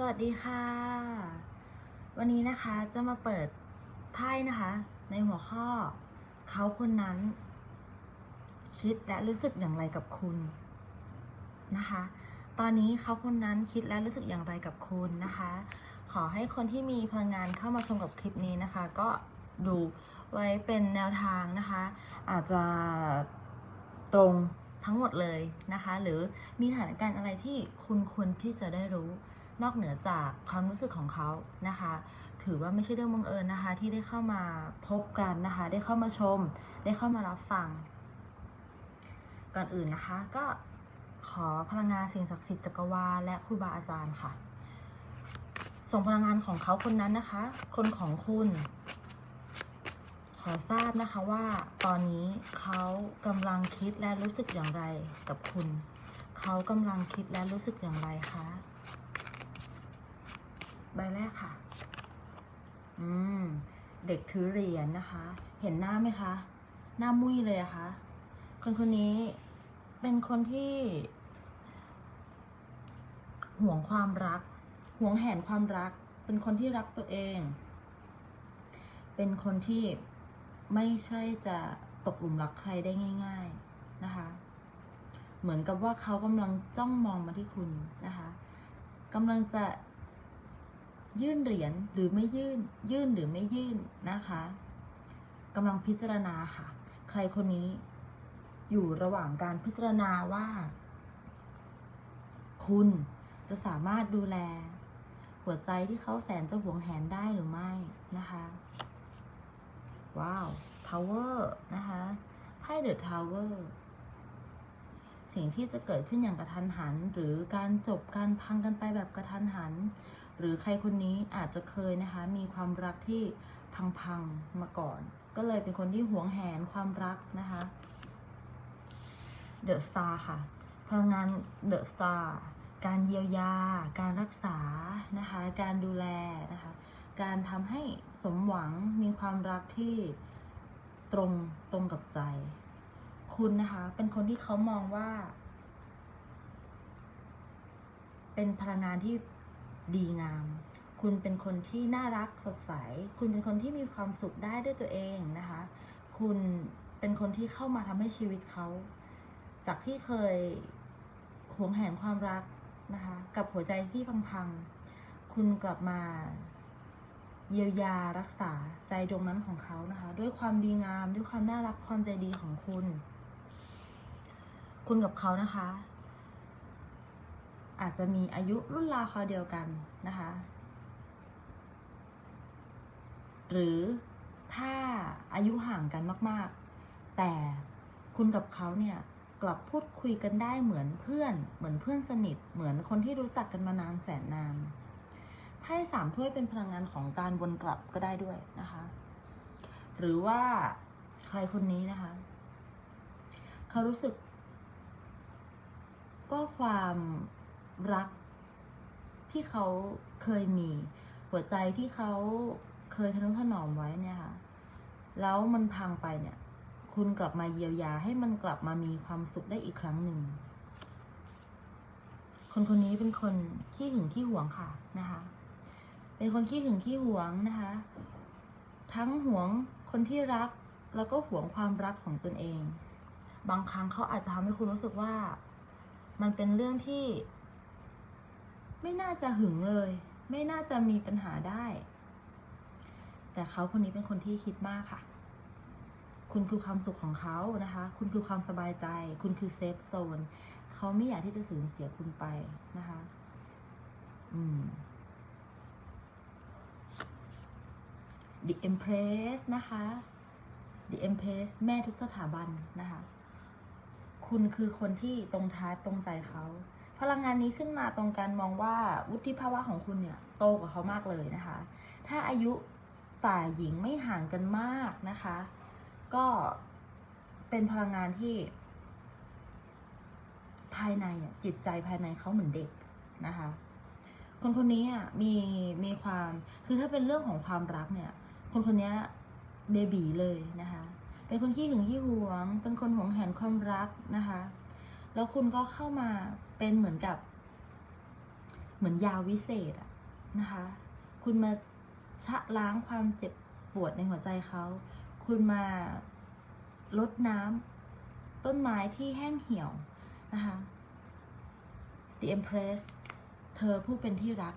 สวัสดีค่ะ วันนี้นะคะจะมาเปิดไพ่นะคะ ในหัวข้อ เขาคนนั้น คิดและรู้สึกอย่างไรกับคุณนะคะ ตอนนี้เขาคนนั้นคิดและรู้สึกอย่างไรกับคุณนะคะ ขอให้คนที่มีพลังงานเข้ามาชมกับคลิปนี้นะคะ ก็ดูไว้เป็นแนวทางนะคะ อาจจะตรงทั้งหมดเลยนะคะ หรือมีสถานการณ์อะไรที่คุณควรที่จะได้รู้ นอกเหนือจากความรู้สึกของเขานะคะ ถือว่าไม่ใช่เรื่องบังเอิญนะคะ ที่ได้เข้ามาพบกันนะคะ ได้เข้ามาชม ได้เข้ามารับฟัง ก่อนอื่นนะคะ ก็ขอพลังงานสิ่งศักดิ์สิทธิ์จักรวาลและครูบาอาจารย์ค่ะ ส่งพลังงานของเขาคนนั้นนะคะ คนของคุณ ขอทราบนะคะว่าตอนนี้เขากำลังคิดและรู้สึกอย่างไรกับคุณ เขากำลังคิดและรู้สึกอย่างไรคะ ใบแรกค่ะ อืม เด็กถือเหรียญนะคะ เห็นหน้าไหมคะ หน้ามุ้ยเลยอะคะ คนคนนี้เป็นคนที่ห่วงความรัก ห่วงแหนความรัก เป็นคนที่รักตัวเอง เป็นคนที่ไม่ใช่จะตกหลุมรักใครได้ง่าย ๆนะคะ เหมือนกับว่าเขากำลังจ้องมองมาที่คุณนะคะกำลังจะ ยื่นเหรียญหรือไม่ยื่น ยื่นหรือไม่ยื่นนะคะกำลังพิจารณาค่ะ ใครคนนี้อยู่ระหว่างการพิจารณาว่า คุณจะสามารถดูแล หัวใจที่เขาแสนจะหวงแหนได้หรือไม่นะคะ ว้าวทาวเวอร์นะคะไพ่เดอะทาวเวอร์สิ่งที่จะเกิดขึ้นอย่างกระทันหัน หรือการจบการพังกันไปแบบกระทันหัน หรือใครคนนี้อาจจะเคยนะคะ มีความรักที่พังๆมาก่อน ก็เลยเป็นคนที่หวงแหนความรักนะคะเดอะสตาร์ค่ะพลังงานเดอะสตาร์การเยียวยา การรักษานะคะ การดูแลนะคะ การทำให้สมหวังมีความรักที่ตรงตรงกับใจ คุณนะคะ เป็นคนที่เขามองว่า เป็นพลังงานที่ ดีงาม คุณเป็นคนที่น่ารักสดใส คุณเป็นคนที่มีความสุขได้ด้วยตัวเองนะคะ คุณเป็นคนที่เข้ามาทำให้ชีวิตเขา จากที่เคยหวงแหนความรักนะคะ กับหัวใจที่พังๆ คุณกลับมาเยียวยารักษาใจดวงนั้นของเขานะคะ ด้วยความดีงาม ด้วยความน่ารักความใจดีของคุณ คุณกับเขานะคะ อาจจะมีอายุรุ่นราวคราวเดียวกันนะคะ หรือถ้าอายุห่างกันมากๆ แต่คุณกับเขาเนี่ยกลับพูดคุยกันได้เหมือนเพื่อน เหมือนเพื่อนสนิท เหมือนคนที่รู้จักกันมานานแสนนานไพ่สามถ้วยเป็นพลังงานของการวนกลับก็ได้ด้วยนะคะ หรือว่าใครคนนี้นะคะ เขารู้สึก ก็ความ รักที่เขาเคยมี หัวใจที่เขาเคยทะนุถนอมไว้เนี่ยค่ะ แล้วมันพังไปเนี่ย คุณกลับมาเยียวยาให้มันกลับมามีความสุขได้อีกครั้งหนึ่ง คนคนนี้เป็นคนขี้หึงขี้หวงค่ะนะคะ เป็นคนขี้หึงขี้หวงนะคะ ทั้งหวงคนที่รักแล้วก็หวงความรักของตนเอง บางครั้งเขาอาจจะทำให้คุณรู้สึกว่า มันเป็นเรื่องที่ ไม่น่าจะหึงเลย ไม่น่าจะมีปัญหาได้ แต่เขาคนนี้เป็นคนที่คิดมากค่ะ คุณคือความสุขของเขานะคะ คุณคือความสบายใจ คุณคือเซฟโซนเขาไม่อยากที่จะสูญเสียคุณไปนะคะ อืม The Empress นะคะ The Empress แม่ทุกสถาบันนะคะ คุณคือคนที่ตรงท้ายตรงใจเขา พลังงานนี้ขึ้นมาตรงการมองว่าวุฒิภาวะของคุณเนี่ยโตกว่าเขามากเลยนะคะ ถ้าอายุฝ่ายหญิงไม่ห่างกันมากนะคะ ก็เป็นพลังงานที่ ภายในจิตใจภายในเขาเหมือนเด็กนะคะ คนคนนี้อะมีมีความคือถ้าเป็นเรื่องของความรักเนี่ย คนคนนี้เบบีเลยนะคะ เป็นคนขี้หึงขี้หวง เป็นคนหวงแหนความรักนะคะ แล้วคุณก็เข้ามา เป็นเหมือนกับ เหมือนยาวิเศษอะนะคะ คุณมาชะล้างความเจ็บปวดในหัวใจเขา คุณมาลดน้ำต้นไม้ที่แห้งเหี่ยวนะคะ The Empress เธอผู้เป็นที่รัก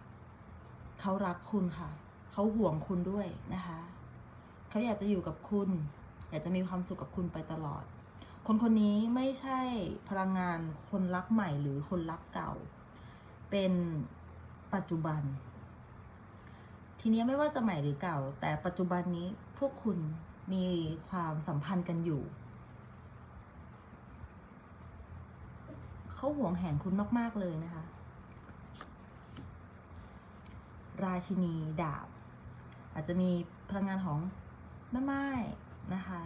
เขารักคุณค่ะ เขาห่วงคุณด้วยนะคะ เขาอยากจะอยู่กับคุณ อยากจะมีความสุขกับคุณไปตลอด คนคนนี้ไม่ใช่พลังงานคนรักใหม่หรือคนรักเก่า เป็นปัจจุบัน ทีนี้ไม่ว่าจะใหม่หรือเก่า แต่ปัจจุบันนี้พวกคุณมีความสัมพันธ์กันอยู่เขาหวงแหนคุณมาก ๆ เลยนะคะ ราชินีดาบ อาจจะมีพลังงานของแม่ไม้นะคะ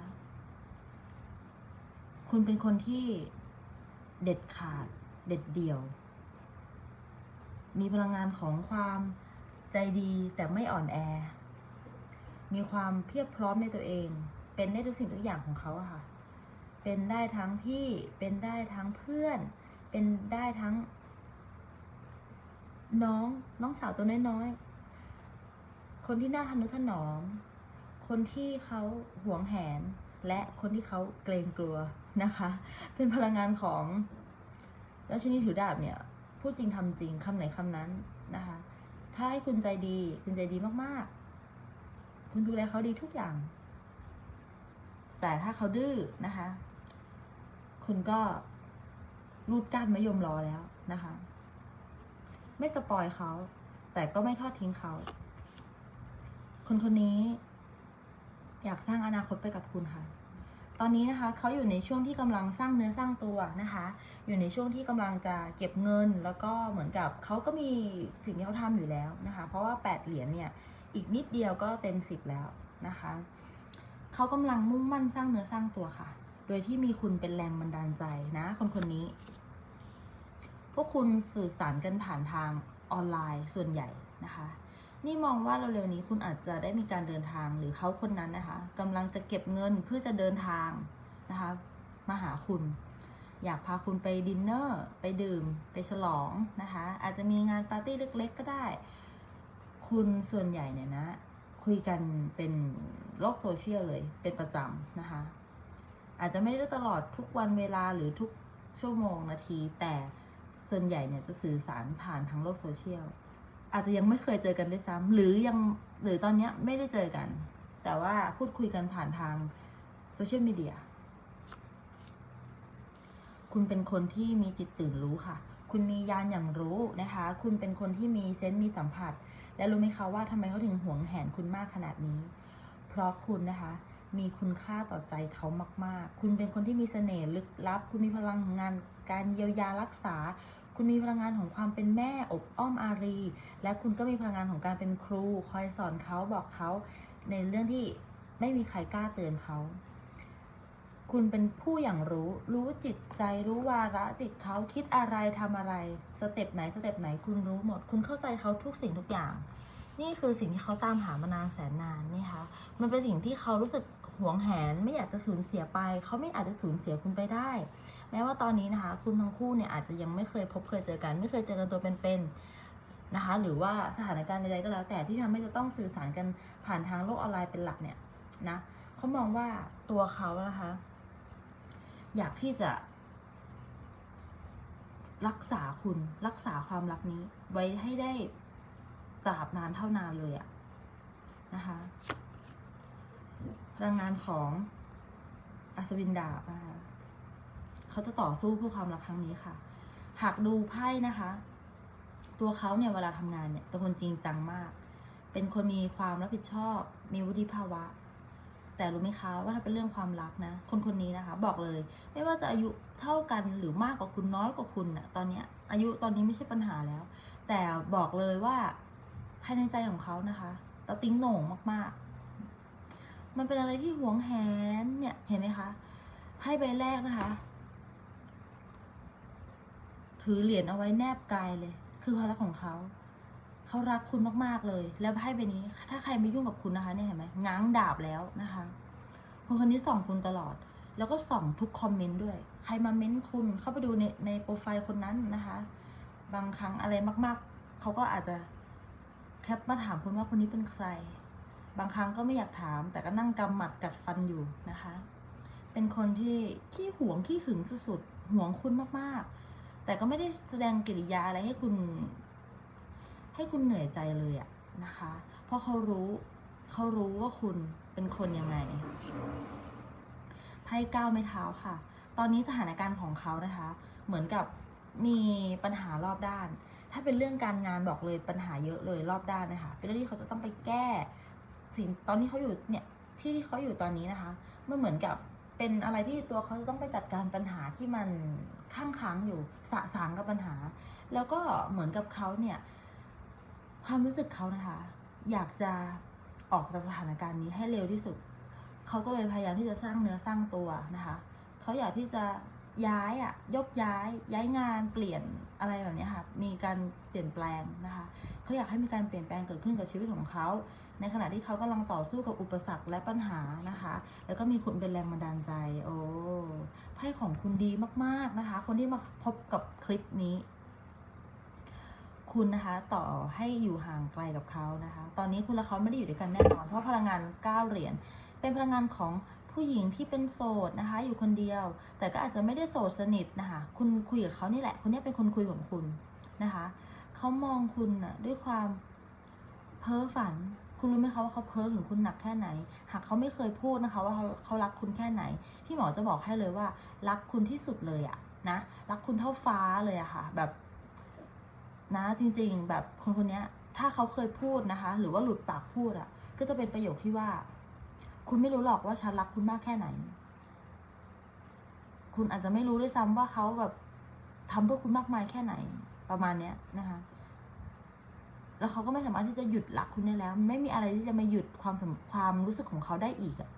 คุณเป็นคนที่เด็ดขาด เด็ดเดี่ยว มีพลังงานของความใจดีแต่ไม่อ่อนแอ มีความเพียบพร้อมในตัวเอง เป็นได้ทุกสิ่งทุกอย่างของเขาอะค่ะ เป็นได้ทั้งพี่ เป็นได้ทั้งเพื่อน เป็นได้ทั้ง น้องน้องสาวตัวน้อยๆ คนที่น่าทนุถนอม คนที่เขาหวงแหน และคนที่เขาเกรงกลัวนะคะ เป็นพลังงานของราชินีถือดาบเนี่ยพูดจริงทำจริงคำไหนคำนั้นนะคะ ถ้าให้คุณใจดี คุณใจดีมากๆ คุณดูแลเขาดีทุกอย่าง แต่ถ้าเขาดื้อนะคะ คุณก็รูดก้านมะยมรอแล้วนะคะ ไม่สปอยเขา แต่ก็ไม่ทอดทิ้งเขา คนคนนี้ อยากสร้างอนาคตไปกับคุณค่ะ ตอนนี้นะคะเขาอยู่ในช่วงที่กำลังสร้างเนื้อสร้างตัวนะคะ อยู่ในช่วงที่กำลังจะเก็บเงิน แล้วก็เหมือนกับเขาก็มีสิ่งที่เขาทำอยู่แล้วนะคะ เพราะว่าแปดเหรียญเนี่ยอีกนิดเดียวก็เต็มสิบแล้วนะคะเขากำลังมุ่งมั่นสร้างเนื้อสร้างตัวค่ะ โดยที่มีคุณเป็นแรงบันดาลใจนะคนคนนี้ พวกคุณสื่อสารกันผ่านทางออนไลน์ส่วนใหญ่นะคะ นี่มองว่าเร็วๆนี้คุณอาจจะได้มีการเดินทางหรือเขาคนนั้นนะคะกำลังจะเก็บเงินเพื่อจะเดินทางนะคะมาหาคุณ อยากพาคุณไปดินเนอร์ไปดื่มไปฉลองนะคะ อาจจะมีงานปาร์ตี้เล็ก ๆ ก็ได้ คุณส่วนใหญ่เนี่ยนะ คุยกันเป็นโลกโซเชียลเลยเป็นประจำนะคะ อาจจะไม่ได้ตลอดทุกวันเวลาหรือทุกชั่วโมงนาที แต่ส่วนใหญ่เนี่ยจะสื่อสารผ่านทางโลกโซเชียล อาจจะยังไม่เคยเจอกันด้วยซ้ำหรือยังหรือตอนเนี้ยไม่ได้เจอกัน แต่ว่าพูดคุยกันผ่านทางโซเชียลมีเดียคุณเป็นคนที่มีจิตตื่นรู้ค่ะ คุณมียานอย่างรู้นะคะ คุณเป็นคนที่มีเซนส์มีสัมผัส และรู้ไหมคะว่าทำไมเขาถึงหวงแหนคุณมากขนาดนี้ เพราะคุณนะคะ มีคุณค่าต่อใจเขามาก ๆ คุณเป็นคนที่มีเสน่ห์ลึกลับ คุณมีพลังงานการเยียวยารักษา คุณมีพลังงานของความเป็นแม่อบอ้อมอารี และคุณก็มีพลังงานของการเป็นครู คอยสอนเขาบอกเขาในเรื่องที่ไม่มีใครกล้าเตือนเขา คุณเป็นผู้อย่างรู้ รู้จิตใจรู้วาระจิตเขาคิดอะไรทำอะไร สเต็ปไหนสเต็ปไหนคุณรู้หมด คุณเข้าใจเขาทุกสิ่งทุกอย่าง นี่คือสิ่งที่เขาตามหามานานแสนนานนี่คะมันเป็นสิ่งที่เขารู้สึกหวงแหนไม่อยากจะสูญเสียไป เขาไม่อาจจะสูญเสียคุณไปได้ แม้ว่าตอนนี้นะคะ คุณทั้งคู่เนี่ยอาจจะยังไม่เคยพบเคยเจอกัน ไม่เคยเจอกันตัวเป็นๆนะคะ หรือว่าสถานการณ์ใดๆก็แล้ว แต่ที่ทำให้จะต้องสื่อสารกันผ่านทางโลกออนไลน์เป็นหลักเนี่ยนะเขามองว่าตัวเขานะคะ อยากที่จะรักษาคุณรักษาความรักนี้ ไว้ให้ได้ตราบนานเท่านานเลยอะนะคะพลังงานของอัศวินดาบนะคะ เขาจะต่อสู้เพื่อความรักครั้งนี้ค่ะ หากดูไพ่นะคะ ตัวเขาเนี่ยเวลาทำงานเนี่ยเป็นคนจริงจังมาก เป็นคนมีความรับผิดชอบ มีวุฒิภาวะ แต่รู้ไหมคะว่าถ้าเป็นเรื่องความรักนะ คนคนนี้นะคะ บอกเลย ไม่ว่าจะอายุเท่ากันหรือมากกว่าคุณน้อยกว่าคุณน่ะตอนเนี้ย อายุตอนนี้ไม่ใช่ปัญหาแล้ว แต่บอกเลยว่าภายในใจของเขานะคะเราติ้งโหน่งมากๆ มันเป็นอะไรที่หวงแหนเนี่ย เห็นไหมคะไพ่ใบแรกนะคะ ถือเหรียญเอาไว้แนบกายเลย คือความรักของเขา เขารักคุณมากๆเลย แล้วไพ่ใบนี้ ถ้าใครไม่ยุ่งกับคุณนะคะเนี่ยเห็นไหมง้างดาบแล้วนะคะคนคนนี้ส่องคุณตลอด แล้วก็ส่องทุกคอมเมนต์ด้วย ใครมาเม้นต์คุณเข้าไปดูในในโปรไฟล์คนนั้นนะคะ บางครั้งอะไรมากๆ เขาก็อาจจะแคปมาถามคุณว่าคนนี้เป็นใคร บางครั้งก็ไม่อยากถาม แต่ก็นั่งกำหมัดกัดฟันอยู่นะคะ เป็นคนที่ขี้หวงขี้หึงสุดๆหวงคุณมากๆ แต่ก็ไม่ได้แสดงกิริยาอะไรให้คุณ ให้คุณเหนื่อยใจเลยอะนะคะ เพราะเขารู้เขารู้ว่าคุณเป็นคนยังไงไพ่ก้าวไม้เท้าค่ะ ตอนนี้สถานการณ์ของเขานะคะ เหมือนกับมีปัญหารอบด้าน ถ้าเป็นเรื่องการงานบอกเลยปัญหาเยอะเลยรอบด้านนะคะ เป็นเรื่องที่เขาจะต้องไปแก้ สิ่งตอนนี้เขาอยู่เนี่ยที่ที่เขาอยู่ตอนนี้นะคะ มันเหมือนกับ เป็นอะไรที่ตัวเขาต้องไปจัดการปัญหาที่มันข้างค้างอยู่สะสางกับปัญหา แล้วก็เหมือนกับเขาเนี่ย ความรู้สึกเขานะคะ อยากจะออกจากสถานการณ์นี้ให้เร็วที่สุด เขาก็เลยพยายามที่จะสร้างเนื้อสร้างตัวนะคะ เขาอยากที่จะย้ายอะยกย้าย ย้ายงานเปลี่ยนอะไรแบบนี้ค่ะ มีการเปลี่ยนแปลงนะคะ เขาอยากให้มีการเปลี่ยนแปลงเกิดขึ้นกับชีวิตของเขา ในขณะที่เขากำลังต่อสู้กับอุปสรรคและปัญหานะคะ แล้วก็มีคุณเป็นแรงบันดาลใจ โอ้ไพ่ของคุณดีมากๆนะคะ คนที่มาพบกับคลิปนี้ คุณนะคะ ต่อให้อยู่ห่างไกลกับเขานะคะ ตอนนี้คุณและเขาไม่ได้อยู่ด้วยกันแน่นอน เพราะพลังงานเก้าเหรียญเป็นพลังงานของผู้หญิงที่เป็นโสดนะคะ อยู่คนเดียว แต่ก็อาจจะไม่ได้โสดสนิทนะคะ คุณคุยกับเขานี่แหละคนนี้เป็นคนคุยของคุณนะคะเขามองคุณนะด้วยความเพ้อฝัน คุณรู้ไหมคะว่าเขาเพ้อถึงคุณหนักแค่ไหน หากเขาไม่เคยพูดนะคะ ว่าเขาเขารักคุณแค่ไหน พี่หมอจะบอกให้เลยว่า รักคุณที่สุดเลยอะนะ รักคุณเท่าฟ้าเลยอะค่ะ แบบ นะจริง ๆ แบบคนคนนี้ถ้าเขาเคยพูดนะคะ หรือว่าหลุดปากพูดอะก็จะเป็นประโยคที่ว่า คุณไม่รู้หรอกว่าฉันรักคุณมากแค่ไหน คุณอาจจะไม่รู้ด้วยซ้ำว่าเขาแบบทำเพื่อคุณมากมายแค่ไหน ประมาณเนี้ยนะคะ แล้วเขาก็ไม่สามารถที่จะหยุดรักคุณได้แล้ว ไม่มีอะไรที่จะมาหยุดความความรู้สึกของเขาได้อีกอะ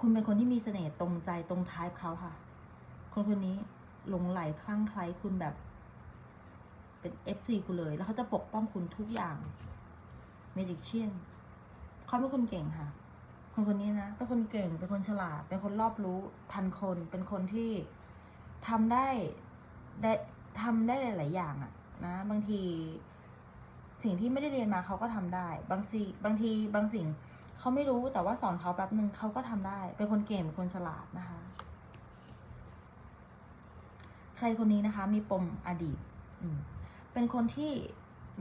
คุณเป็นคนที่มีเสน่ห์ตรงใจตรงท้ายเขาค่ะ คนคนนี้หลงไหลคลั่งไคล้คุณแบบ เป็นเอฟซีคุณเลย แล้วเขาจะปกป้องคุณทุกอย่างเมจิกเชียนเขาเป็นคนเก่งค่ะ คนคนนี้นะเป็นคนเก่ง เป็นคนฉลาด เป็นคนรอบรู้ทันคน เป็นคนที่ทำได้ได้ทำได้หลาย ๆ อย่างอะ นะ บางที สิ่งที่ไม่ได้เรียนมาเขาก็ทำได้ บางทีบางทีบางสิ่งเขาไม่รู้แต่ว่าสอนเขาแป๊บหนึ่งเขาก็ทำได้ เป็นคนเก่งเป็นคนฉลาดนะคะ ใครคนนี้นะคะ มีปมอดีตเป็นคนที่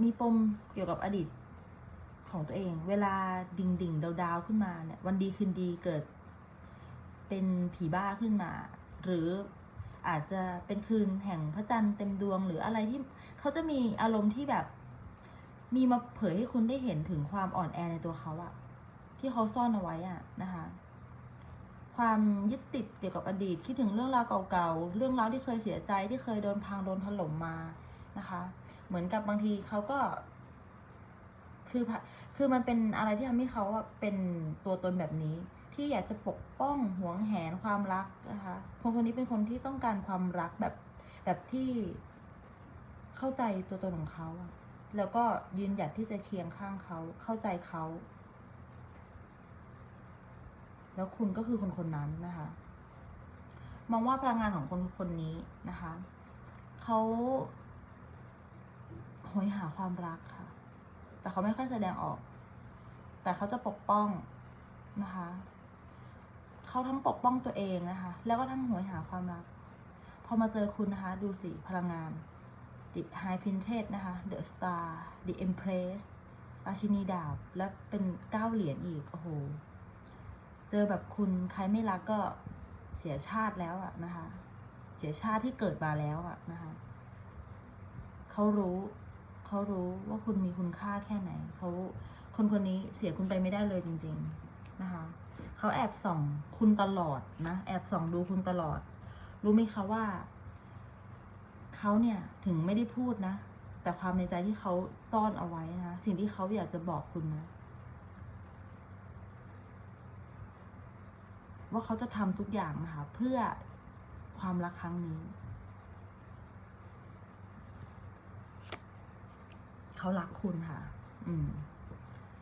มีปมเกี่ยวกับอดีตของตัวเอง เวลาดิ่งดิ่งดาวๆขึ้นมาเนี่ย วันดีคืนดีเกิด เป็นผีบ้าขึ้นมา หรือ อาจจะเป็นคืนแห่งพระจันทร์เต็มดวงหรืออะไรที่เขาจะมีอารมณ์ที่แบบ มีมาเผยให้คุณได้เห็นถึงความอ่อนแอในตัวเขาอะที่เขาซ่อนเอาไว้อะนะคะ ความยึดติดเกี่ยวกับอดีตคิดถึงเรื่องราวเก่าๆเรื่องราวที่เคยเสียใจที่เคยโดนพังโดนถล่มมานะคะ เหมือนกับบางทีเขาก็ คือคือมันเป็นอะไรที่ทำให้เขาเป็นตัวตนแบบนี้ ที่อยากจะปกป้องหวงแหนความรักนะคะคนคนนี้เป็นคนที่ต้องการความรักแบบแบบที่เข้าใจตัวตนของเขาแล้วก็ยืนหยัดที่จะเคียงข้างเขาเข้าใจเขา แล้วคุณก็คือคนคนนั้นนะคะ มองว่าพลังงานของคนคนนี้นะคะเขาโหยหาความรักค่ะ แต่เขาไม่ค่อยแสดงออก แต่เขาจะปกป้องนะคะ เขาทั้งปกป้องตัวเองนะคะ แล้วก็ทั้งโหยหาความรัก พอมาเจอคุณนะคะ ดูสิพลังงาน The High Princess นะคะ The Star The Empress ราชินีดาบ และเป็นเก้าเหรียญอีก โอ้โห เจอแบบคุณใครไม่รักก็เสียชาติแล้วอะนะคะ เสียชาติที่เกิดมาแล้วอะนะคะเขารู้เขารู้ว่าคุณมีคุณค่าแค่ไหนเขาคนคนนี้เสียคุณไปไม่ได้เลยจริง ๆ นะคะ เขาแอบส่องคุณตลอดนะแอบส่องดูคุณตลอด รู้ไหมคะว่าเขาเนี่ยถึงไม่ได้พูดนะ แต่ความในใจที่เขาซ่อนเอาไว้นะสิ่งที่เขาอยากจะบอกคุณนะ ว่าเขาจะทำทุกอย่างนะคะเพื่อความรักครั้งนี้เขารักคุณค่ะ อืม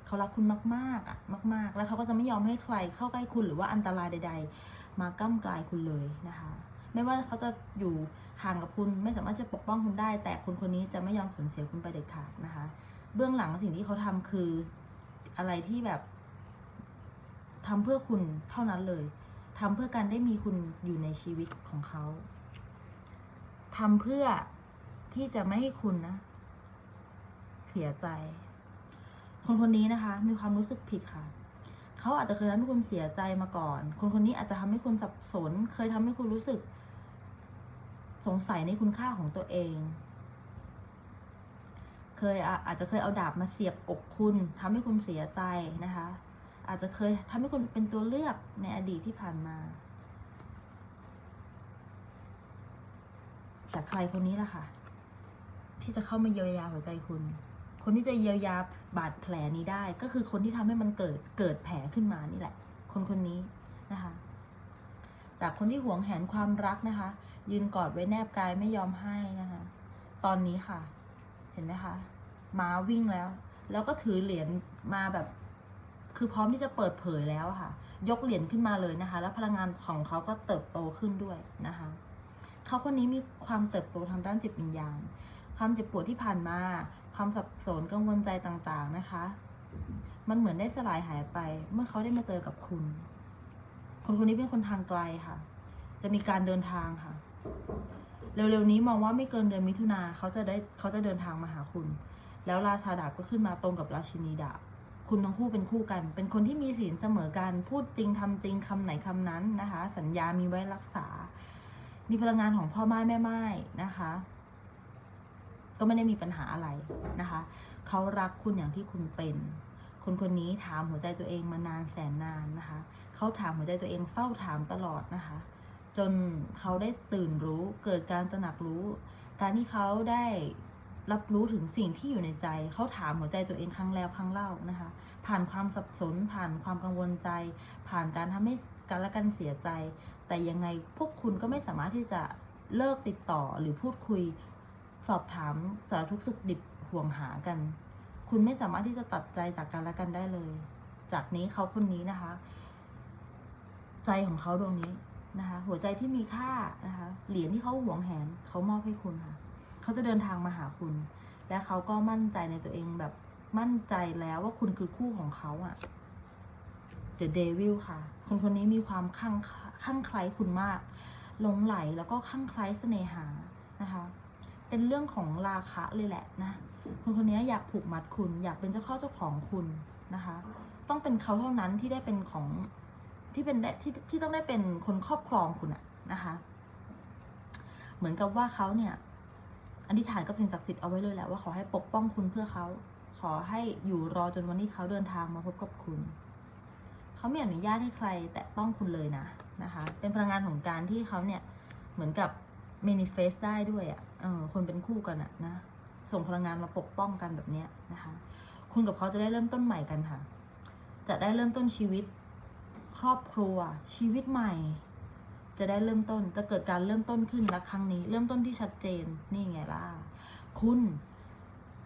เขารักคุณมากๆอะมาก ๆ แล้วเขาก็จะไม่ยอมให้ใครเข้าใกล้คุณหรือว่าอันตรายใด ๆ มาก้ำกลายคุณเลยนะคะ ไม่ว่าเขาจะอยู่ห่างกับคุณไม่สามารถจะปกป้องคุณได้ แต่คนคนนี้จะไม่ยอมสูญเสียคุณไปเด็ดขาดนะคะ เบื้องหลังสิ่งที่เขาทำคืออะไรที่แบบทำเพื่อคุณเท่านั้นเลยทำเพื่อการได้มีคุณอยู่ในชีวิตของเขาทำเพื่อที่จะไม่ให้คุณนะ เสียใจ คนคนนี้นะคะ มีความรู้สึกผิดค่ะ เขาอาจจะเคยทำให้คุณเสียใจมาก่อน คนคนนี้อาจจะทำให้คุณสับสน เคยทำให้คุณรู้สึก สงสัยในคุณค่าของตัวเอง เคยอะอาจจะเคยเอาดาบมาเสียบอกคุณทำให้คุณเสียใจนะคะ อาจจะเคยทำให้คุณเป็นตัวเลือกในอดีตที่ผ่านมาแต่ใครคนนี้ล่ะค่ะ ที่จะเข้ามาเยียวยาหัวใจคุณ คนที่จะเยียวยา บาดแผลนี้ได้ ก็คือคนที่ทำให้มันเกิดเกิดแผลขึ้นมานี่แหละ คนคนนี้นะคะ จากคนที่หวงแหนความรักนะคะ ยืนกอดไว้แนบกายไม่ยอมให้นะคะ ตอนนี้ค่ะ เห็นไหมคะม้าวิ่งแล้ว แล้วก็ถือเหรียญมาแบบ คือพร้อมที่จะเปิดเผยแล้วค่ะ ยกเหรียญขึ้นมาเลยนะคะ แล้วพลังงานของเขาก็เติบโตขึ้นด้วยนะคะ เขาคนนี้มีความเติบโตทางด้านจิตวิญญาณความเจ็บปวดที่ผ่านมา ความสับสนกังวลใจต่างๆนะคะ มันเหมือนได้สลายหายไป เมื่อเขาได้มาเจอกับคุณ คนคนนี้เป็นคนทางไกลค่ะ จะมีการเดินทางค่ะ เร็วๆนี้มองว่าไม่เกินเดือนมิถุนาเขาจะได้เขาจะเดินทางมาหาคุณ แล้วราชาดาบก็ขึ้นมาตรงกับราชินีดาบคุณทั้งคู่เป็นคู่กัน เป็นคนที่มีศีลเสมอกัน พูดจริงทำจริงคำไหนคำนั้นนะคะ สัญญามีไว้รักษา มีพลังงานของพ่อไม้แม่ไม้นะคะ ก็ไม่ได้มีปัญหาอะไรนะคะเขารักคุณอย่างที่คุณเป็น คนคนนี้ถามหัวใจตัวเองมานานแสนนานนะคะเขาถามหัวใจตัวเองเฝ้าถามตลอดนะคะ จนเขาได้ตื่นรู้เกิดการตระหนักรู้ การที่เขาได้รับรู้ถึงสิ่งที่อยู่ในใจ เขาถามหัวใจตัวเองครั้งแล้วครั้งเล่านะคะ ผ่านความสับสน ผ่านความกังวลใจ ผ่านการทำให้กันและกันเสียใจ แต่ยังไงพวกคุณก็ไม่สามารถที่จะเลิกติดต่อหรือพูดคุย สอบถามสารทุกข์สุขดิบห่วงหากัน คุณไม่สามารถที่จะตัดใจจากกันและกันได้เลย จากนี้เขาคนนี้นะคะ ใจของเขาดวงนี้นะคะ หัวใจที่มีค่านะคะ เหรียญที่เขาหวงแหนเขามอบให้คุณค่ะ เขาจะเดินทางมาหาคุณ และเขาก็มั่นใจในตัวเองแบบมั่นใจแล้วว่าคุณคือคู่ของเขาอะ The Devil ค่ะ คนคนนี้มีความข้างข้างใคล้คุณมากหลงไหลแล้วก็ข้างใคล้เสน่หานะคะ เป็นเรื่องของราคะเลยแหละนะคนคนนี้อยากผูกมัดคุณ อยากเป็นเจ้าข้อเจ้าของคุณนะคะ ต้องเป็นเขาเท่านั้นที่ได้เป็นของที่เป็นได้ที่ที่ต้องได้เป็นคนครอบครองคุณอะนะคะ เหมือนกับว่าเขาเนี่ยอธิษฐานกับสิ่งศักดิ์สิทธิ์เอาไว้เลยแหละว่าขอให้ปกป้องคุณเพื่อเขาขอให้อยู่รอจนวันที่เขาเดินทางมาพบกับคุณ เขาไม่อนุญาตให้ใคร แตะต้องคุณเลยนะนะคะ เป็นพลังงานของการที่เขาเนี่ยเหมือนกับ manifest ได้ด้วยอะ เออคนเป็นคู่กันอะนะส่งพลังงานมาปกป้องกันแบบเนี้ยนะคะ คุณกับเขาจะได้เริ่มต้นใหม่กันค่ะ จะได้เริ่มต้นชีวิต ครอบครัว ชีวิตใหม่ จะได้เริ่มต้นจะเกิดการเริ่มต้นขึ้นและครั้งนี้ เริ่มต้นที่ชัดเจนนี่ไงล่ะคุณ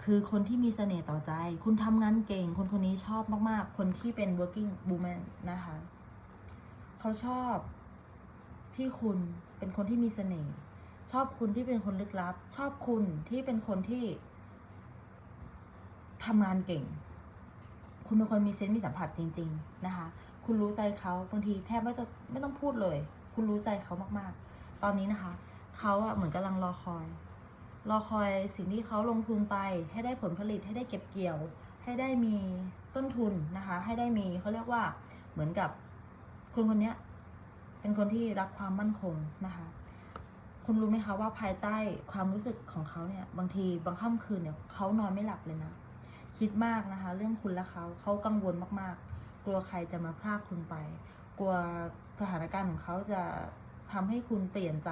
คือคนที่มีเสน่ห์ต่อใจ คุณทำงานเก่ง คนคนนี้ชอบมากๆ คนที่เป็น working woman นะคะ เขาชอบที่คุณเป็นคนที่มีเสน่ห์ ชอบคุณที่เป็นคนลึกลับ ชอบคุณที่เป็นคนที่ทำงานเก่ง คุณเป็นคนมีเซนส์มีสัมผัสจริง ๆ นะคะ คุณรู้ใจเขาบางทีแทบไม่ต้องไม่ต้องพูดเลย คุณรู้ใจเขามากๆ ตอนนี้นะคะ เขาอะเหมือนกำลังรอคอย รอคอยสิ่งที่เขาลงทุนไป ให้ได้ผลผลิตให้ได้เก็บเกี่ยว ให้ได้มีต้นทุนนะคะ ให้ได้มีเขาเรียกว่าเหมือนกับคนคนเนี้ยเป็นคนที่รักความมั่นคงนะคะ คุณรู้ไหมคะว่าภายใต้ความรู้สึกของเขาเนี่ย บางทีบางค่ำคืนเนี่ยเขานอนไม่หลับเลยนะ คิดมากนะคะ เรื่องคุณและเขาเขากังวลมากๆ กลัวใครจะมาพรากคุณไป กลัวสถานการณ์ของเขาจะทำให้คุณเปลี่ยนใจ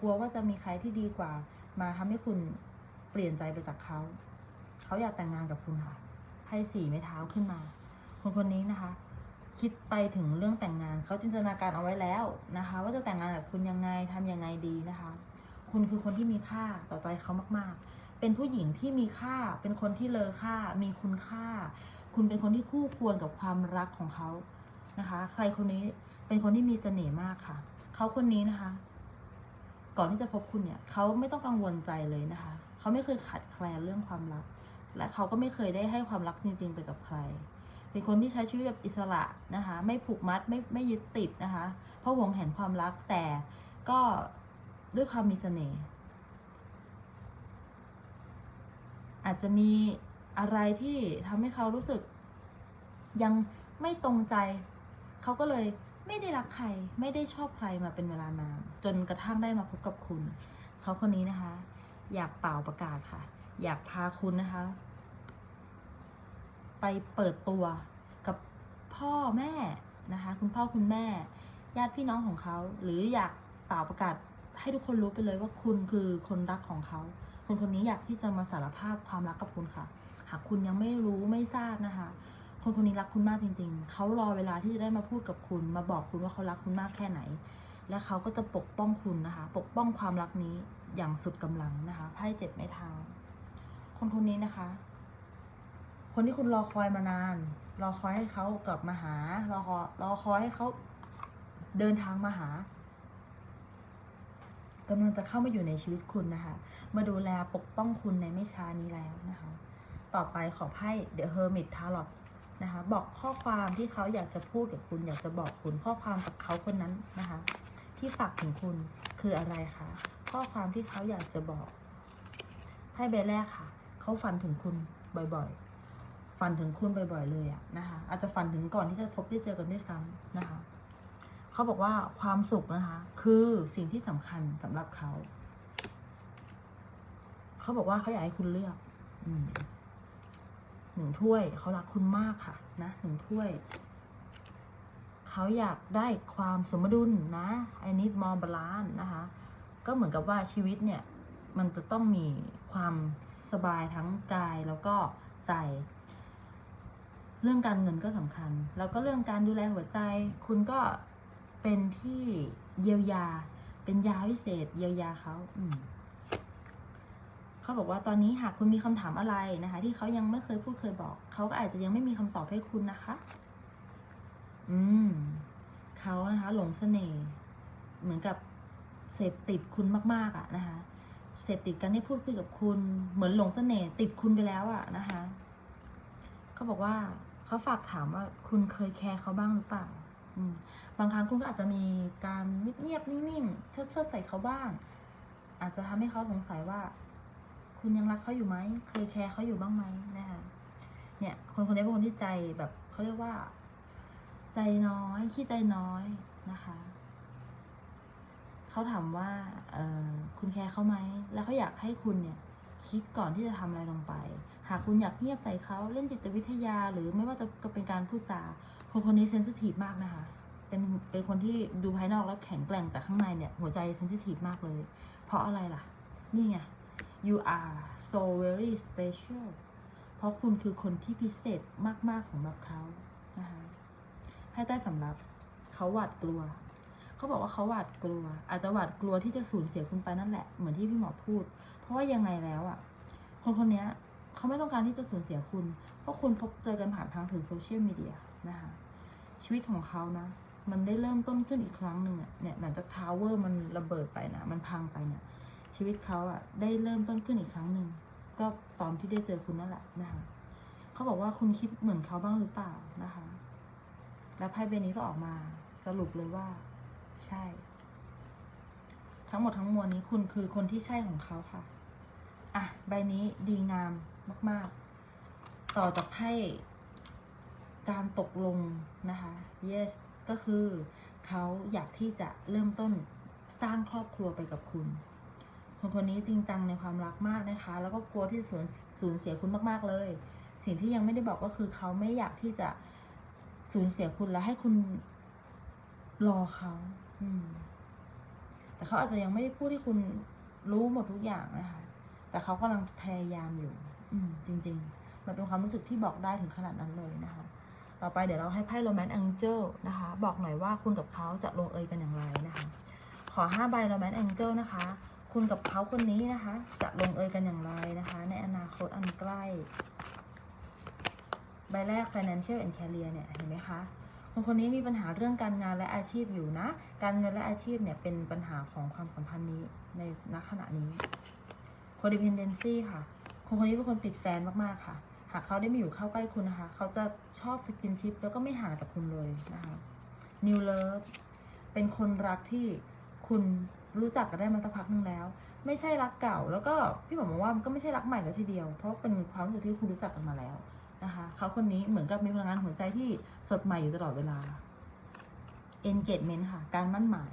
กลัวว่าจะมีใครที่ดีกว่า มาทำให้คุณเปลี่ยนใจไปจากเขา เขาอยากแต่งงานกับคุณค่ะให้สี่ไม้เท้าขึ้นมา คนคนนี้นะคะ คิดไปถึงเรื่องแต่งงานเขาจินตนาการเอาไว้แล้วนะคะ ว่าจะแต่งงานกับคุณยังไงทำยังไงดีนะคะ คุณคือคนที่มีค่าต่อใจเขามากๆ เป็นผู้หญิงที่มีค่าเป็นคนที่เลอค่า มีคุณค่า คุณเป็นคนที่คู่ควรกับความรักของเขานะคะ ใครคนนี้เป็นคนที่มีเสน่ห์มากค่ะ เขาคนนี้นะคะ ก่อนที่จะพบคุณเนี่ยเขาไม่ต้องกังวลใจเลยนะคะ เขาไม่เคยขาดแคลนเรื่องความรัก และเขาก็ไม่เคยได้ให้ความรักจริง ๆ ไปกับใคร เป็นคนที่ใช้ชีวิตแบบอิสระนะคะ ไม่ผูกมัดไม่ไม่ยึดติดนะคะ เพราะหวงแหนความรักแต่ก็ด้วยความมีเสน่ห์อาจจะมีอะไรที่ทำให้เขารู้สึก ยังไม่ตรงใจ เขาก็เลยไม่ได้รักใคร ไม่ได้ชอบใครมาเป็นเวลานานจนกระทั่งได้มาพบกับคุณ เขาคนนี้นะคะ อยากเป่าประกาศค่ะ อยากพาคุณนะคะ ไปเปิดตัวกับพ่อแม่นะคะ คุณพ่อคุณแม่ ญาติพี่น้องของเขา หรืออยากเป่าประกาศให้ทุกคนรู้ไปเลยว่าคุณคือคนรักของเขา คนคนนี้อยากที่จะมาสารภาพความรักกับคุณค่ะ หากคุณยังไม่รู้ไม่ทราบนะคะ คนคนนี้รักคุณมากจริง ๆ เขารอเวลาที่จะได้มาพูดกับคุณ มาบอกคุณว่าเขารักคุณมากแค่ไหน และเขาก็จะปกป้องคุณนะคะ ปกป้องความรักนี้อย่างสุดกำลังนะคะไพ่เจ็ดไม้เท้าคนคนนี้นะคะ คนที่คุณรอคอยมานาน รอคอยให้เขากลับมาหา รอคอยรอคอยให้เขาเดินทางมาหากำลังจะเข้ามาอยู่ในชีวิตคุณนะคะ มาดูแลปกป้องคุณในไม่ช้านี้แล้วนะคะ ต่อไปขอไพ่ The Hermit Tarot นะคะ บอกข้อความที่เขาอยากจะพูดกับคุณ อยากจะบอกคุณข้อความกับเขาคนนั้นนะคะ ที่ฝากถึงคุณคืออะไรคะ ข้อความที่เขาอยากจะบอกไพ่ใบแรกค่ะ เขาฝันถึงคุณบ่อยๆ ฝันถึงคุณบ่อยๆเลยอะนะคะ อาจจะฝันถึงก่อนที่จะพบได้เจอกันด้วยซ้ำนะคะเขาบอกว่าความสุขนะคะ คือสิ่งที่สำคัญสำหรับเขาเขาบอกว่าเขาอยากให้คุณเลือกอหนึ่งถ้วยเขารักคุณมากค่ะ นะหนึ่งถ้วยเขาอยากได้ความสมดุลนะ I need more balance นะคะ ก็เหมือนกับว่าชีวิตเนี่ย มันจะต้องมีความสบายทั้งกายแล้วก็ใจ เรื่องการเงินก็สำคัญ แล้วก็เรื่องการดูแลหัวใจ คุณก็เป็นที่เยียวยา เป็นยาวิเศษ เยียวยาเขาอืมเขาบอกว่าตอนนี้หากคุณมีคำถามอะไรนะคะ ที่เขายังไม่เคยพูดเคยบอก เขาก็อาจจะยังไม่มีคำตอบให้คุณนะคะ อืมเขานะคะ หลงเสน่ห์เหมือนกับเสพติดคุณมาก ๆอะนะคะ เสพติดการได้พูดคุยกับคุณ เหมือนหลงเสน่ห์ติดคุณไปแล้วอะนะคะ เขาบอกว่า เขาฝากถามว่าคุณเคยแคร์เขาบ้างหรือเปล่าบางครั้งคุณก็อาจจะมีการเงียบๆนิ่งๆเชิดเชิดๆใส่เขาบ้าง อาจจะทำให้เขาสงสัยว่า คุณยังรักเขาอยู่ไหมเคยแคร์เขาอยู่บ้างไหมนะคะเนี่ย คนคนนี้เป็นคนที่ใจแบบเขาเรียกว่า ใจน้อยขี้ใจน้อยนะคะเขาถามว่าเออคุณแคร์เขาไหมแล้วเขาอยากให้คุณเนี่ย คิดก่อนที่จะทำอะไรลงไป หากคุณอยากเงียบใส่เขาเล่นจิตวิทยา หรือไม่ว่าจะเป็นการพูดจาคนคนนี้เซนซิทีฟมากนะคะ เป็นเป็นคนที่ดูภายนอกแล้วแข็งแกร่งแต่ข้างในเนี่ยหัวใจเซนซิทีฟมากเลย เพราะอะไรล่ะ นี่ไง you are so very special เพราะคุณคือคนที่พิเศษมากๆของแบบเขานะคะให้ใต้สำรับเขาหวาดกลัว เขาบอกว่าเขาหวาดกลัว อาจจะหวาดกลัวที่จะสูญเสียคุณไปนั่นแหละ เหมือนที่พี่หมอพูด เพราะว่ายังไงแล้วอะ คนคนนี้ เขาไม่ต้องการที่จะสูญเสียคุณ เพราะคุณพบเจอกันผ่านทางถึงโซเชียลมีเดียนะคะ ชีวิตของเขานะ มันได้เริ่มต้นขึ้นอีกครั้งหนึ่งอะเนี่ยหลังจากทาวเวอร์มันระเบิดไปนะ มันพังไปเนี่ย ชีวิตเขาอะได้เริ่มต้นขึ้นอีกครั้งหนึ่ง ก็ตอนที่ได้เจอคุณนั่นแหละนะคะเขาบอกว่าคุณคิดเหมือนเขาบ้างหรือเปล่านะคะ แล้วไพ่ใบนี้ก็ออกมาสรุปเลยว่า ใช่ ทั้งหมดทั้งมวลนี้คุณคือคนที่ใช่ของเขาค่ะ อะ ใบนี้ดีงาม มาก ๆ ต่อจากไพ่การตกลงนะคะ yes ก็คือเขาอยากที่จะเริ่มต้นสร้างครอบครัวไปกับคุณ คนคนนี้จริงจังในความรักมากนะคะ แล้วก็กลัวที่จะสูญสูญเสียคุณมาก ๆ เลย สิ่งที่ยังไม่ได้บอกก็คือเขาไม่อยากที่จะสูญเสียคุณแล้วให้คุณรอเขาอืม แต่เขาอาจจะยังไม่ได้พูดให้คุณรู้หมดทุกอย่างนะคะ แต่เขากำลังพยายามอยู่ อืมจริงๆ มันเป็นความรู้สึกที่บอกได้ถึงขนาดนั้นเลยนะคะ ต่อไปเดี๋ยวเราให้ไพ่โรแมนต์แองเจิลนะคะ บอกหน่อยว่าคุณกับเขาจะลงเอยกันอย่างไรนะคะ ขอห้าใบโรแมนต์แองเจิลนะคะ คุณกับเขาคนนี้นะคะ จะลงเอยกันอย่างไรนะคะ ในอนาคตอันใกล้ ใบแรก financial and career เนี่ยเห็นไหมคะคนคนนี้มีปัญหาเรื่องการงานและอาชีพอยู่นะ การเงินและอาชีพเนี่ยเป็นปัญหาของความสัมพันธ์นี้ในณขณะนี้ codependency ค่ะ คนคนนี้เป็นคนติดแฟนมากๆค่ะ หากเขาได้มาอยู่เข้าใกล้คุณนะคะ เขาจะชอบสกินชิปแล้วก็ไม่ห่างจากคุณเลยนะคะ new love เป็นคนรักที่คุณรู้จักกันได้มาสักพักหนึงแล้ว ไม่ใช่รักเก่า แล้วก็พี่บอกมองว่ามันก็ไม่ใช่รักใหม่แล้วทีเดียว เพราะเป็นความรู้สึกที่คุณรู้จักกันมาแล้วนะคะเขาคนนี้เหมือนกับมีพลังงานหัวใจที่สดใหม่อยู่ตลอดเวลา engagement ค่ะ การมั่นหมาย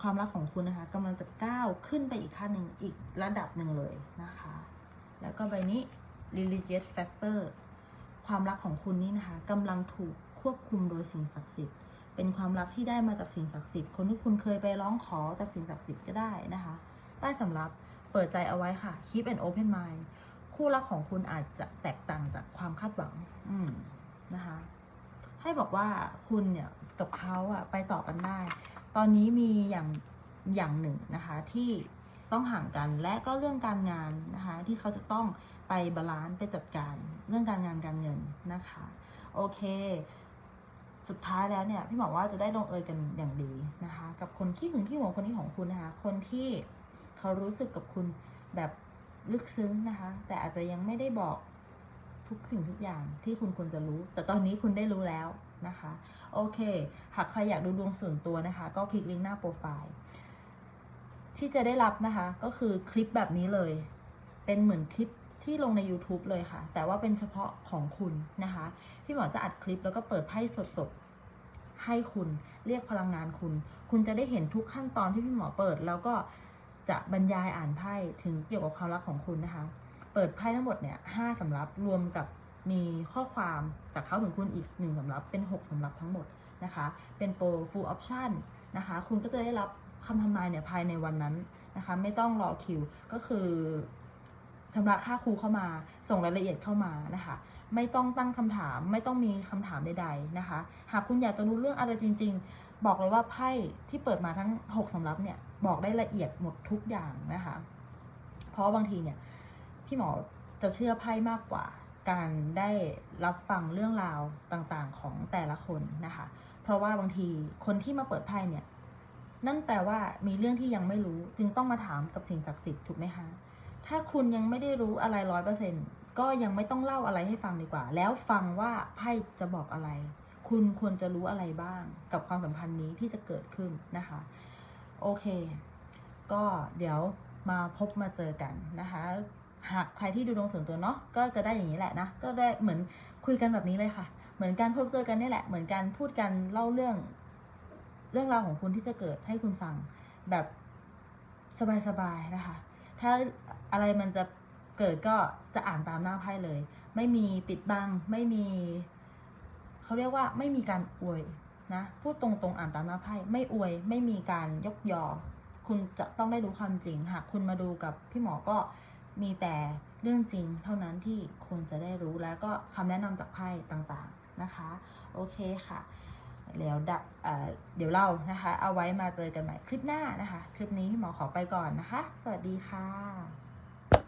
ความรักของคุณนะคะกำลังจะก้าวขึ้นไปอีกขั้นหนึ่งอีกระดับหนึ่งเลยนะคะ แล้วก็ใบนี้ religious factor ความรักของคุณนี่นะคะกำลังถูกควบคุมโดยสิ่งศักดิ์สิทธิ์ เป็นความรักที่ได้มาจากสิ่งศักดิ์สิทธิ์ คนที่คุณเคยไปร้องขอจากสิ่งศักดิ์สิทธิ์ก็ได้นะคะ ใต้สำรับเปิดใจเอาไว้ค่ะ keep an open mind คู่รักของคุณอาจจะแตกต่างจากความคาดหวัง อืมนะคะ ให้บอกว่าคุณเนี่ยกับเขาอะไปต่อกันได้ ตอนนี้มีอย่างอย่างหนึ่งนะคะที่ ต้องห่างกันและก็เรื่องการงานนะคะ ที่เขาจะต้องไปบาลานซ์ไปจัดการเรื่องการงานการเงินนะคะ โอเค สุดท้ายแล้วเนี่ย พี่หมอว่าจะได้ลงเอยกันอย่างดีนะคะ กับคนที่หึงที่หวงคนนี้ของคุณนะคะ คนที่เขารู้สึกกับคุณแบบลึกซึ้งนะคะ แต่อาจจะยังไม่ได้บอกทุกสิ่งทุกอย่างที่คุณควรจะรู้ แต่ตอนนี้คุณได้รู้แล้วนะคะ โอเค หากใครอยากดูดวงส่วนตัวนะคะ ก็คลิกลิงก์หน้าโปรไฟล์ ที่จะได้รับนะคะ ก็คือคลิปแบบนี้เลย เป็นเหมือนคลิปที่ลงใน YouTube เลยค่ะ แต่ว่าเป็นเฉพาะของคุณนะคะ พี่หมอจะอัดคลิปแล้วก็เปิดไพ่สดๆ ให้คุณเรียกพลังงานคุณ คุณจะได้เห็นทุกขั้นตอนที่พี่หมอเปิด แล้วก็จะบรรยายอ่านไพ่ถึงเกี่ยวกับความรักของคุณนะคะ เปิดไพ่ทั้งหมดเนี่ยห้าสำรับรวมกับมีข้อความจากเขาถึงคุณอีกหนึ่งสำรับเป็นหกสำรับทั้งหมดนะคะ เป็นโปร full option นะคะ คุณก็จะได้รับ คำทำนายเนี่ยภายในวันนั้นนะคะ ไม่ต้องรอคิวก็คือชำระค่าครูเข้ามา ส่งรายละเอียดเข้ามานะคะ ไม่ต้องตั้งคำถาม ไม่ต้องมีคำถามใดๆนะคะ หากคุณอยากจะรู้เรื่องอะไรจริง ๆ บอกเลยว่าไพ่ที่เปิดมาทั้งหกสำรับเนี่ย บอกได้ละเอียดหมดทุกอย่างนะคะ เพราะบางทีเนี่ย พี่หมอจะเชื่อไพ่มากกว่า การได้รับฟังเรื่องราวต่างๆของแต่ละคนนะคะ เพราะว่าบางทีคนที่มาเปิดไพ่เนี่ย นั่นแปลว่ามีเรื่องที่ยังไม่รู้ จึงต้องมาถามกับสิ่งศักดิ์สิทธิ์ถูกไหมคะถ้าคุณยังไม่ได้รู้อะไรร้อยเปอร์เซ็นก็ยังไม่ต้องเล่าอะไรให้ฟังดีกว่า แล้วฟังว่าไพ่จะบอกอะไร คุณควรจะรู้อะไรบ้างกับความสัมพันธ์นี้ที่จะเกิดขึ้นนะคะ โอเค ก็เดี๋ยวมาพบมาเจอกันนะคะ หากใครที่ดูดวงส่วนตัวเนาะก็จะได้อย่างนี้แหละนะ ก็ได้เหมือนคุยกันแบบนี้เลยค่ะ เหมือนการพบเจอกันนี่แหละ เหมือนการพูดกันเล่าเรื่อง เรื่องราวของคุณที่จะเกิดให้คุณฟังแบบสบายๆนะคะ ถ้าอะไรมันจะเกิดก็จะอ่านตามหน้าไพ่เลย ไม่มีปิดบัง ไม่มี เขาเรียกว่าไม่มีการอวยนะ พูดตรงๆอ่านตามหน้าไพ่ไม่อวย ไม่มีการยกยอ คุณจะต้องได้รู้ความจริง หากคุณมาดูกับพี่หมอก็มีแต่เรื่องจริงเท่านั้นที่คุณจะได้รู้แล้วก็คำแนะนำจากไพ่ต่างๆนะคะ โอเคค่ะ แล้วดับเเดี๋ยวเรานะคะ เอาไว้มาเจอกันใหม่คลิปหน้านะคะ คลิปนี้หมอขอไปก่อนนะคะ สวัสดีค่ะ